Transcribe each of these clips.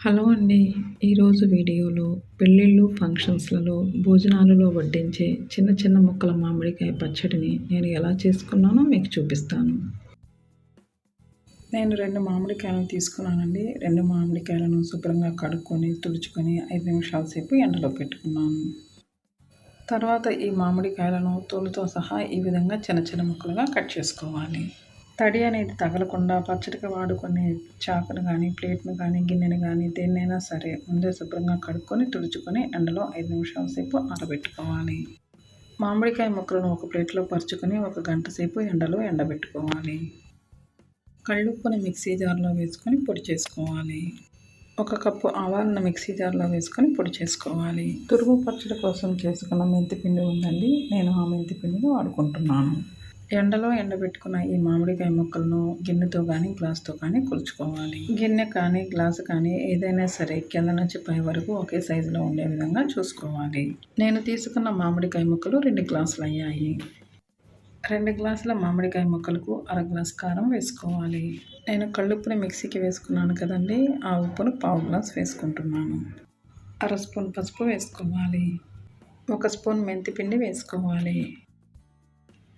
Hello అండి. ఈరోజు వీడియోలో పెళ్ళిళ్ళు ఫంక్షన్స్లలో భోజనాలలో వడ్డించే చిన్న చిన్న ముక్కల మామిడికాయ పచ్చడిని నేను ఎలా చేసుకున్నానో మీకు చూపిస్తాను. నేను రెండు మామిడికాయలను తీసుకున్నానండి. రెండు మామిడికాయలను శుభ్రంగా కడుక్కొని తుడుచుకొని ఐదు నిమిషాల సేపు ఎండలో పెట్టుకున్నాను. తర్వాత ఈ మామిడికాయలను తోలుతో సహా ఈ విధంగా చిన్న చిన్న ముక్కలుగా కట్ చేసుకోవాలి. తడి అనేది తగలకుండా పచ్చడికి వాడుకునే చాకును కానీ ప్లేట్ను కానీ గిన్నెను కానీ దేన్నైనా సరే ముందే శుభ్రంగా కడుక్కొని తుడుచుకొని ఎండలో ఐదు నిమిషాల సేపు ఆరబెట్టుకోవాలి. మామిడికాయ ముక్కలను ఒక ప్లేట్లో పరుచుకొని ఒక గంట సేపు ఎండలో ఎండబెట్టుకోవాలి. కళ్ళుప్పుని మిక్సీ జార్లో వేసుకొని పొడి చేసుకోవాలి. ఒక కప్పు ఆవాలను మిక్సీ జార్లో వేసుకొని పొడి చేసుకోవాలి. తురుము పచ్చడి కోసం చేసుకున్న మెంతి పిండి ఉందండి. నేను ఆ మెంతి పిండిని వాడుకుంటున్నాను. ఎండలో ఎండబెట్టుకున్న ఈ మామిడికాయ ముక్కలను గిన్నెతో కానీ గ్లాస్తో కానీ కొలుచుకోవాలి. గిన్నె కానీ గ్లాసు కానీ ఏదైనా సరే కింద నుంచి పై వరకు ఒకే సైజులో ఉండే విధంగా చూసుకోవాలి. నేను తీసుకున్న మామిడికాయ ముక్కలు రెండు గ్లాసులు అయ్యాయి రెండు గ్లాసుల మామిడికాయ ముక్కలకు అర గ్లాస్ కారం వేసుకోవాలి. నేను కళ్ళుప్పుని మిక్సీకి వేసుకున్నాను కదండి ఆ ఉప్పును పావు గ్లాస్ వేసుకుంటున్నాను. అర స్పూన్ పసుపు వేసుకోవాలి. ఒక స్పూన్ మెంతి పిండి వేసుకోవాలి.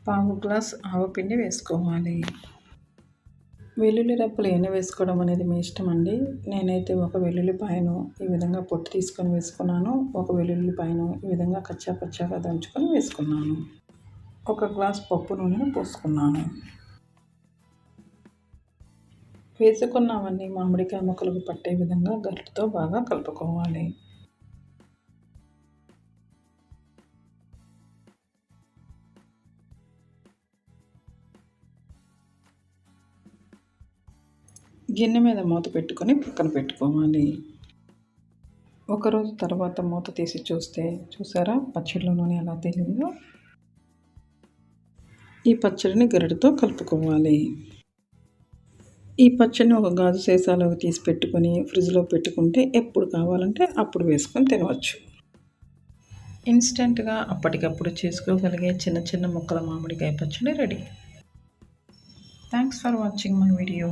పావు గ్లాస్ ఆవపిండి వేసుకోవాలి. వెల్లుల్లి రప్పలు ఎన్ని వేసుకోవడం అనేది మీ ఇష్టం అండి. నేనైతే ఒక వెల్లుల్లిపాయను ఈ విధంగా పొట్టు తీసుకొని వేసుకున్నాను. ఒక వెల్లుల్లిపాయను ఈ విధంగా కచ్చా పచ్చాగా దంచుకొని వేసుకున్నాను. ఒక గ్లాస్ పప్పు నూనెను పోసుకున్నాను. వేసుకున్నవన్నీ మామిడికాయ ముక్కలకు పట్టే విధంగా గరిటతో బాగా కలుపుకోవాలి. గిన్నె మీద మూత పెట్టుకొని పక్కన పెట్టుకోవాలి. ఒకరోజు తర్వాత మూత తీసి చూస్తే చూసారా? పచ్చడిలో నూనె ఎలా తేలిందో. ఈ పచ్చడిని గరిటతో కలుపుకోవాలి. ఈ పచ్చడిని ఒక గాజు సీసాలోకి తీసి పెట్టుకొని ఫ్రిడ్జ్లో పెట్టుకుంటే ఎప్పుడు కావాలంటే అప్పుడు వేసుకొని తినవచ్చు. ఇన్స్టెంట్గా అప్పటికప్పుడు చేసుకోగలిగే చిన్న చిన్న ముక్కల మామిడికాయ పచ్చడి ready. Thanks for watching my video.